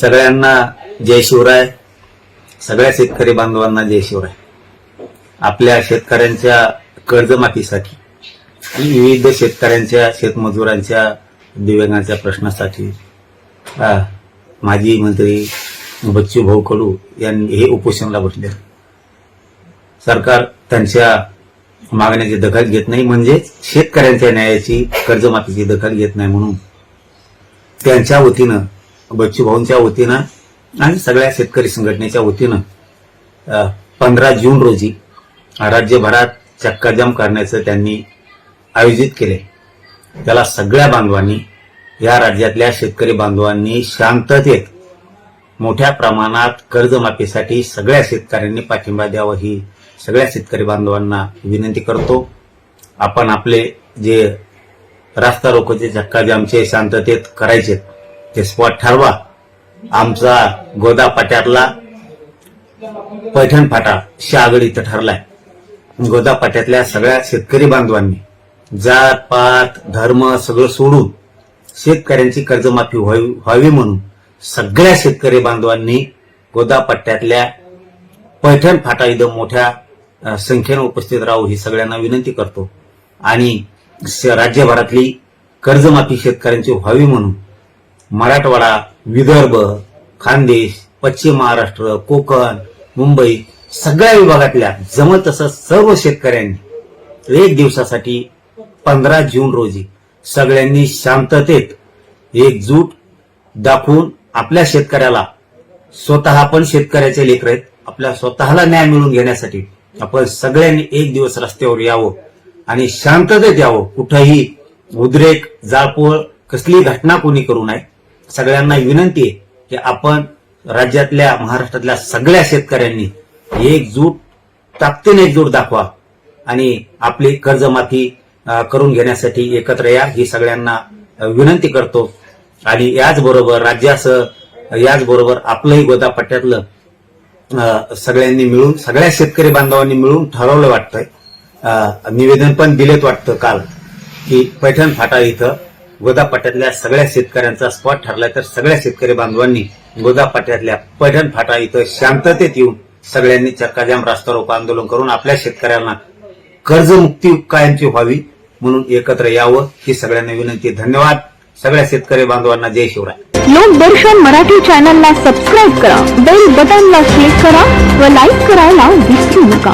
सगळ्यांना जय शिवराय. सगळ्या शेतकरी बांधवांना जय शिवराय. आपल्या शेतकऱ्यांच्या कर्जमाफीसाठी आणि विविध शेतकऱ्यांच्या शेतमजुरांच्या दिव्यांगांच्या प्रश्नासाठी माझी माजी मंत्री बच्चू भाऊ कडू यांनी हे उपोषणाला बसले. सरकार त्यांच्या मागण्याची दखल घेत नाही म्हणजेच शेतकऱ्यांच्या न्यायाची कर्जमाफीची दखल घेत नाही म्हणून त्यांच्या वतीनं बच्चू भाऊंच्या वतीनं आणि सगळ्या शेतकरी संघटनेच्या वतीनं पंधरा जून रोजी राज्यभरात चक्काजाम करण्याचं त्यांनी आयोजित केले. त्याला सगळ्या बांधवांनी या राज्यातल्या शेतकरी बांधवांनी शांततेत मोठ्या प्रमाणात कर्जमाफीसाठी सगळ्या शेतकऱ्यांनी पाठिंबा द्यावा ही सगळ्या शेतकरी बांधवांना विनंती करतो. आपण आपले जे रास्ता रोकोचे चक्काजामचे शांततेत करायचे ते स्पॉट ठरवा. आमचा गोदा पाट्यातला पैठण फाटा शागड इथं ठरलाय. गोदा पाट्यातल्या सगळ्या शेतकरी बांधवांनी जात पात धर्म सगळं सोडून शेतकऱ्यांची कर्जमाफी व्हावी व्हावी म्हणून सगळ्या शेतकरी बांधवांनी गोदापट्ट्यातल्या पैठण फाटा इथं मोठ्या संख्येनं उपस्थित राहू ही सगळ्यांना विनंती करतो. आणि राज्यभरातली कर्जमाफी शेतकऱ्यांची व्हावी म्हणून मराठवाडा विदर्भ खानदेश पश्चिम महाराष्ट्र कोकण मुंबई सगळ्या विभागातल्या जमत तसं सर्व शेतकऱ्यांनी एक दिवसासाठी पंधरा जून रोजी सगळ्यांनी शांततेत एकजूट दाखवून आपल्या शेतकऱ्याला स्वतः आपण शेतकऱ्याचे लेकर आहेत. आपल्या स्वतःला न्याय मिळवून घेण्यासाठी आपण सगळ्यांनी एक दिवस रस्त्यावर यावं आणि शांततेत यावं. कुठंही उद्रेक जाळपोळ कसली घटना कोणी करू नये. सगळ्यांना विनंती आहे की आपण राज्यातल्या महाराष्ट्रातल्या सगळ्या शेतकऱ्यांनी एकजूट ताकदीने एकजूट दाखवा आणि आपली कर्जमाफी करून घेण्यासाठी एकत्र या. ही सगळ्यांना विनंती करतो. आणि याचबरोबर राज्यासह याचबरोबर आपलंही गोदा पट्ट्यातलं सगळ्यांनी मिळून सगळ्या शेतकरी बांधवांनी मिळून ठरवलं वाटतंय. निवेदन पण दिलेत वाटतं काल की पैठण फाटा इथं गोदापट्ट्यातल्या सगळ्या शेतकऱ्यांचा स्पॉट ठरलाय तर सगळ्या शेतकरी बांधवांनी गोदापट्ट्यातल्या पैठण फाटा इथं शांततेत येऊन सगळ्यांनी चक्काजाम रास्ता रोको आंदोलन करून आपल्या शेतकऱ्यांना कर्जमुक्ती कायमची व्हावी म्हणून एकत्र यावं ही सगळ्यांना विनंती. धन्यवाद. सगळ्या शेतकरी बांधवांना जय शिवराय. लोकदर्शन मराठी चॅनलला सबस्क्राईब करा बेल बटनला क्लिक करा व लाईक करायला विसरू नका.